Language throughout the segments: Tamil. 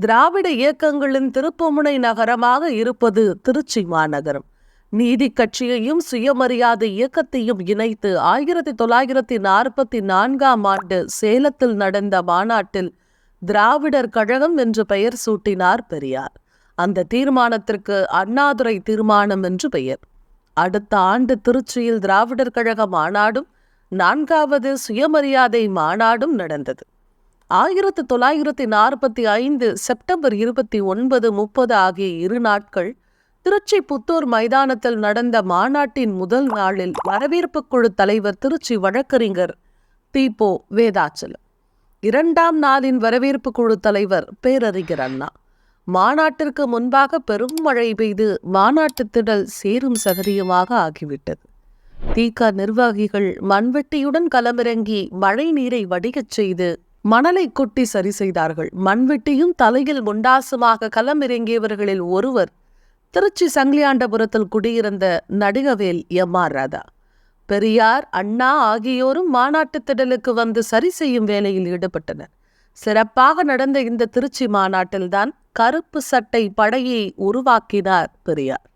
திராவிட இயக்கங்களின் திருப்புமுனை நகரமாக இருப்பது திருச்சி மாநகரம். நீதி கட்சியையும் சுயமரியாதை இயக்கத்தையும் இணைத்து ஆயிரத்தி தொள்ளாயிரத்தி நாற்பத்தி நான்காம் ஆண்டு சேலத்தில் நடந்த மாநாட்டில் திராவிடர் கழகம் என்று பெயர் சூட்டினார் பெரியார். அந்த தீர்மானத்திற்கு அண்ணாதுரை தீர்மானம் என்று பெயர். அடுத்த ஆண்டு திருச்சியில் திராவிடர் கழக மாநாடும் நான்காவது சுயமரியாதை மாநாடும் நடந்தது. ஆயிரத்து தொள்ளாயிரத்தி நாற்பத்தி ஐந்து செப்டம்பர் இருபத்தி ஒன்பது முப்பது ஆகிய இரு நாட்கள் திருச்சி புத்தூர் மைதானத்தில் நடந்த மாநாட்டின் முதல் நாளில் வரவேற்பு குழு தலைவர் திருச்சி வழக்கறிஞர் தீபோ வேதாச்சலம். இரண்டாம் நாளின் வரவேற்பு குழு தலைவர் பேரறிஞர் அண்ணா. மாநாட்டிற்கு முன்பாக பெரும் மழை பெய்து மாநாட்டு திடல் சேரும் சகதியுமாக ஆகிவிட்டது. தீக நிர்வாகிகள் மண்வெட்டியுடன் களமிறங்கி மழை நீரை வடிகச் செய்து மணலை கொட்டி சரி செய்தார்கள். மண்வெட்டியும் தலையில் முண்டாசுமாக களமிறங்கியவர்களில் ஒருவர் திருச்சி சங்கிலியாண்டபுரத்தில் குடியிருந்த நடிகவேல் எம் ஆர் ராதா. பெரியார் அண்ணா ஆகியோரும் மாநாட்டு திடலுக்கு வந்து சரி செய்யும் வேலையில் ஈடுபட்டனர். சிறப்பாக நடந்த இந்த திருச்சி மாநாட்டில்தான் கருப்பு சட்டை படையை உருவாக்கினார் பெரியார்.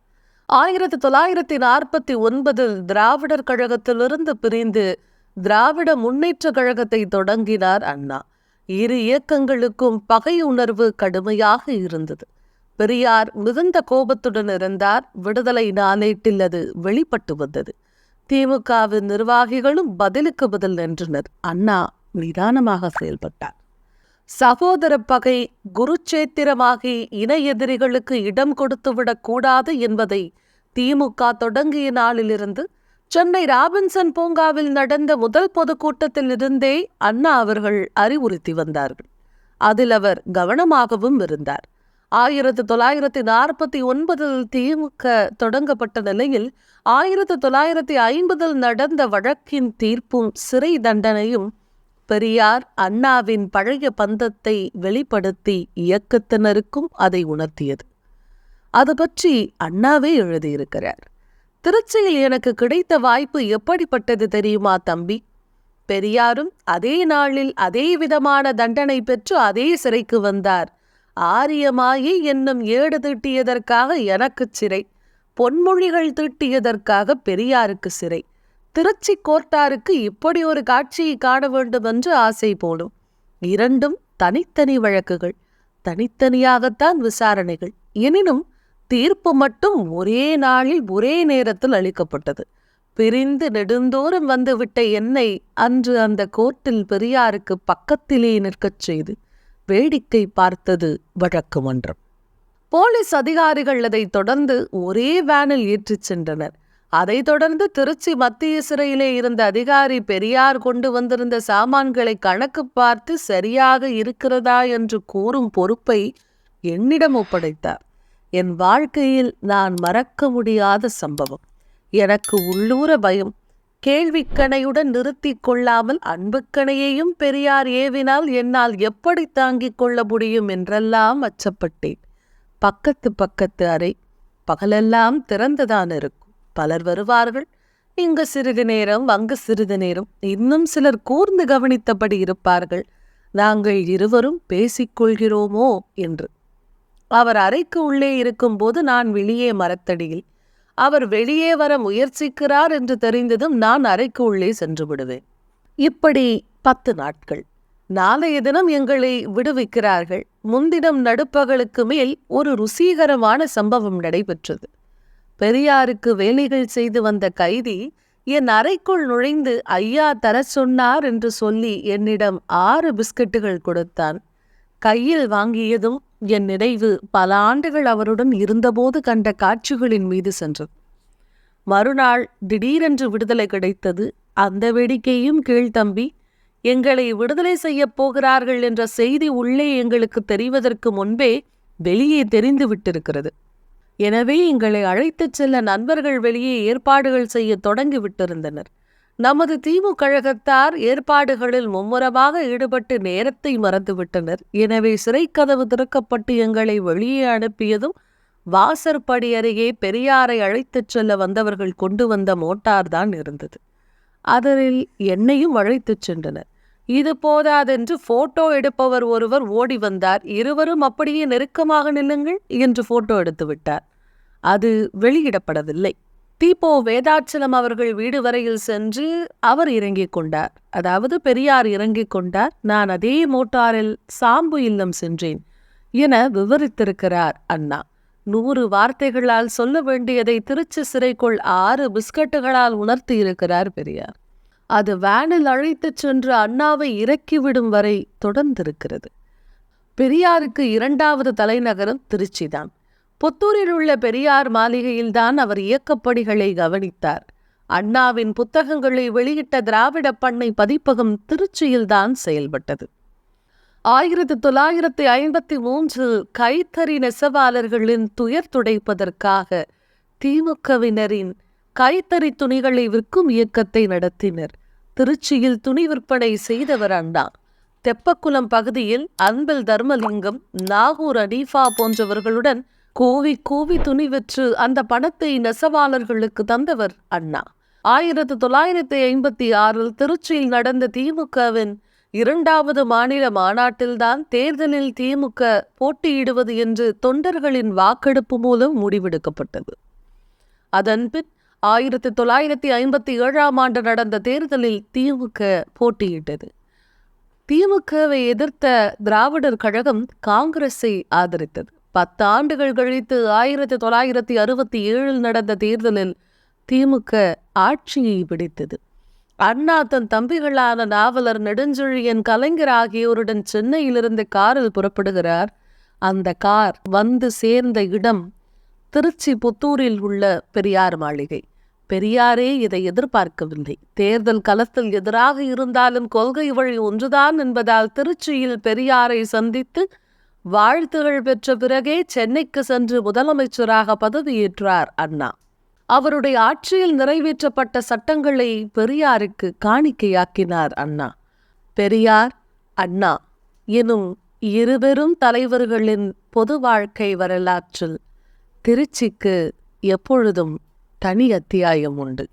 ஆயிரத்தி தொள்ளாயிரத்தி நாற்பத்தி ஒன்பதில் திராவிடர் கழகத்திலிருந்து பிரிந்து திராவிட முன்னேற்ற கழகத்தை தொடங்கினார் அண்ணா. இரு இயக்கங்களுக்கும் பகை உணர்வு கடுமையாக இருந்தது. பெரியார் மிகுந்த கோபத்துடன் இருந்தார் விடுதலை நாளேட்டில் அது வெளிப்பட்டு வந்தது. திமுகவின் நிர்வாகிகளும் பதிலுக்கு பதில் நின்றனர். அண்ணா நிதானமாக செயல்பட்டார். சகோதர பகை குருச்சேத்திரமாகி இன எதிரிகளுக்கு இடம் கொடுத்துவிடக் கூடாது என்பதை திமுக தொடங்கிய நாளிலிருந்து சென்னை ராபின்சன் பூங்காவில் நடந்த முதல் பொதுக்கூட்டத்தில் இருந்தே அண்ணா அவர்கள் அறிவுறுத்தி வந்தார்கள். அதில் அவர் கவனமாகவும் இருந்தார். ஆயிரத்தி தொள்ளாயிரத்தி நாற்பத்தி ஒன்பதில் திமுக தொடங்கப்பட்ட நிலையில் ஆயிரத்தி தொள்ளாயிரத்தி ஐம்பதில் நடந்த வழக்கின் தீர்ப்பும் சிறை தண்டனையும் பெரியார் அண்ணாவின் பழைய பந்தத்தை வெளிப்படுத்தி இயக்கத்தினருக்கும் அதை உணர்த்தியது. அது பற்றி அண்ணாவே எழுதியிருக்கிறார். திருச்சியில் எனக்கு கிடைத்த வாய்ப்பு எப்படிப்பட்டது தெரியுமா தம்பி? பெரியாரும் அதே நாளில் அதே விதமான தண்டனை பெற்று அதே சிறைக்கு வந்தார். ஆரியமாயி என்னும் ஏடு தீட்டியதற்காக எனக்கு சிறை பொன்மொழிகள் திட்டியதற்காக பெரியாருக்கு சிறை. திருச்சி கோர்ட்டாருக்கு இப்படி ஒரு காட்சியை காண வேண்டும் என்று ஆசை போடும் இரண்டும் தனித்தனி வழக்குகள் தனித்தனியாகத்தான் விசாரணைகள். எனினும் தீர்ப்பு மட்டும் ஒரே நாளில் ஒரே நேரத்தில் அளிக்கப்பட்டது. பிரிந்து நெடுந்தோறும் வந்துவிட்ட என்னை அன்று அந்த கோர்ட்டில் பெரியாருக்கு பக்கத்திலே நிற்கச் செய்து வேடிக்கை பார்த்தது வழக்கு மன்றம் போலீஸ் அதிகாரிகள் அதை தொடர்ந்து ஒரே வேனில் ஏற்றிச் சென்றனர். அதைத் தொடர்ந்து திருச்சி மத்திய சிறையிலே இருந்த அதிகாரி பெரியார் கொண்டு வந்திருந்த சாமான்களை கணக்கு பார்த்து சரியாக இருக்கிறதா என்று கூறும் பொறுப்பை என்னிடம் ஒப்படைத்தார். என் வாழ்க்கையில் நான் மறக்க முடியாத சம்பவம். எனக்கு உள்ளூர பயம். கேள்விக்கணையுடன் நிறுத்தி கொள்ளாமல் அன்புக்கணையையும் பெரியார் ஏவினால் என்னால் எப்படி தாங்கிக் கொள்ள முடியும் என்றெல்லாம் அச்சப்பட்டேன். பக்கத்து பக்கத்து அறை. பகலெல்லாம் திறந்துதான் இருக்கும். பலர் வருவார்கள். இங்கு சிறிது நேரம் அங்கு சிறிது நேரம். இன்னும் சிலர் கூர்ந்து கவனித்தபடி இருப்பார்கள். நாங்கள் இருவரும் பேசிக்கொள்கிறோமோ என்று. அவர் அறைக்கு உள்ளே இருக்கும்போது நான் வெளியே மரத்தடியில். அவர் வெளியே வர முயற்சிக்கிறார் என்று தெரிந்ததும் நான் அறைக்கு உள்ளே சென்று விடுவேன். இப்படி பத்து நாட்கள். நாளைய தினம் எங்களை விடுவிக்கிறார்கள். முன்தினம் நடுப்பகலுக்கு மேல் ஒரு ருசீகரமான சம்பவம் நடைபெற்றது. பெரியாருக்கு வேலைகள் செய்து வந்த கைதி என் அறைக்குள் நுழைந்து ஐயா தர சொன்னார் என்று சொல்லி என்னிடம் ஆறு பிஸ்கட்டுகள் கொடுத்தான். கையில் வாங்கியதும் என் நினைவு பல ஆண்டுகள் அவருடன் இருந்தபோது கண்ட காட்சிகளின் மீது சென்றது. மறுநாள் திடீரென்று விடுதலை கிடைத்தது. அந்த வேடிக்கையும் கீழ்த்தம்பி எங்களை விடுதலை செய்யப் போகிறார்கள் என்ற செய்தி உள்ளே எங்களுக்கு தெரிவதற்கு முன்பே வெளியே தெரிந்து விட்டிருக்கிறது. எனவே எங்களை அழைத்துச் செல்ல நண்பர்கள் வெளியே ஏற்பாடுகள் செய்ய தொடங்கி விட்டிருந்தனர். நமது திமுக கழகத்தார் ஏற்பாடுகளில் மும்முரமாக ஈடுபட்டு நேரத்தை மறந்துவிட்டனர். எனவே சிறைக்கதவு திறக்கப்பட்டு எங்களை வெளியே அனுப்பியதும் வாசற்படி அருகே பெரியாரை அழைத்துச் செல்ல வந்தவர்கள் கொண்டு வந்த மோட்டார் தான் இருந்தது. அதில் என்னையும் அழைத்துச் சென்றனர். இது போதாதென்று போட்டோ எடுப்பவர் ஒருவர் ஓடி வந்தார். இருவரும் அப்படியே நெருக்கமாக நில்லுங்கள் என்று போட்டோ எடுத்து விட்டார் அது வெளியிடப்படவில்லை. தீபோ வேதாச்சலம் அவர்கள் வீடு வரையில் சென்று அவர் இறங்கிக் கொண்டார். அதாவது பெரியார் இறங்கிக் கொண்டார். நான் அதே மோட்டாரில் சாம்பு இல்லம் சென்றேன் என விவரித்திருக்கிறார் அண்ணா. நூறு வார்த்தைகளால் சொல்ல வேண்டியதை திருச்சி சிறைக்குள் ஆறு பிஸ்கட்டுகளால் உணர்த்தி இருக்கிறார் பெரியார். அது வேனில் அழைத்துச் சென்று அண்ணாவை இறக்கிவிடும் வரை தொடர்ந்திருக்கிறது. பெரியாருக்கு இரண்டாவது தலைநகரம் திருச்சிதான். புத்தூரில் உள்ள பெரியார் மாளிகையில்தான் அவர் இயக்கப்படிகளை கவனித்தார். அண்ணாவின் புத்தகங்களை வெளியிட்ட திராவிட பண்ணை பதிப்பகம் திருச்சியில்தான் செயல்பட்டது. ஆயிரத்தி தொள்ளாயிரத்தி ஐம்பத்தி மூன்றில் கைத்தறி நெசவாளர்களின் துயர் துடைப்பதற்காக திமுகவினரின் கைத்தறி துணிகளை விற்கும் இயக்கத்தை நடத்தினர். திருச்சியில் துணி விற்பனை செய்தவர் அண்ணா. தெப்பக்குளம் பகுதியில் அன்பில் தர்மலிங்கம் நாகூர் அனீஃபா போன்றவர்களுடன் கூவி கூவி துணி விற்று அந்த பணத்தை நெசவாளர்களுக்கு தந்தவர் அண்ணா. ஆயிரத்தி தொள்ளாயிரத்தி ஐம்பத்தி ஆறில் திருச்சியில் நடந்த திமுகவின் இரண்டாவது மாநில மாநாட்டில்தான் தேர்தலில் திமுக போட்டியிடுவது என்று தொண்டர்களின் வாக்கெடுப்பு மூலம் முடிவெடுக்கப்பட்டது. அதன்பின் ஆயிரத்தி தொள்ளாயிரத்தி ஐம்பத்தி ஏழாம் ஆண்டு நடந்த தேர்தலில் திமுக போட்டியிட்டது. திமுகவை எதிர்த்த திராவிடர் கழகம் காங்கிரஸை ஆதரித்தது. பத்து ஆண்டுகள் கழித்து ஆயிரத்தி தொள்ளாயிரத்தி அறுபத்தி ஏழில் நடந்த தேர்தலில் திமுக ஆட்சியை பிடித்தது. அண்ணா தன் தம்பிகளான நாவலர் நெடுஞ்செழியன் கலைஞர் ஆகியோருடன் சென்னையிலிருந்து காரில் புறப்படுகிறார். அந்த கார் வந்து சேர்ந்த இடம் திருச்சி புத்தூரில் உள்ள பெரியார் மாளிகை. பெரியாரே இதை எதிர்பார்க்கவில்லை. தேர்தல் களத்தில் எதிராக இருந்தாலும் கொள்கை வழி ஒன்றுதான் என்பதால் திருச்சியில் பெரியாரை சந்தித்து வாழ்த்துகள் பெற்ற பிறகே சென்னைக்கு சென்று முதலமைச்சராக பதவியேற்றார் அண்ணா. அவருடைய ஆட்சியில் நிறைவேற்றப்பட்ட சட்டங்களை பெரியாருக்கு காணிக்கையாக்கினார் அண்ணா. பெரியார் அண்ணா எனும் இருபெரும் தலைவர்களின் பொது வாழ்க்கை வரலாற்றில் திருச்சிக்கு எப்பொழுதும் தனி அத்தியாயம் உண்டு.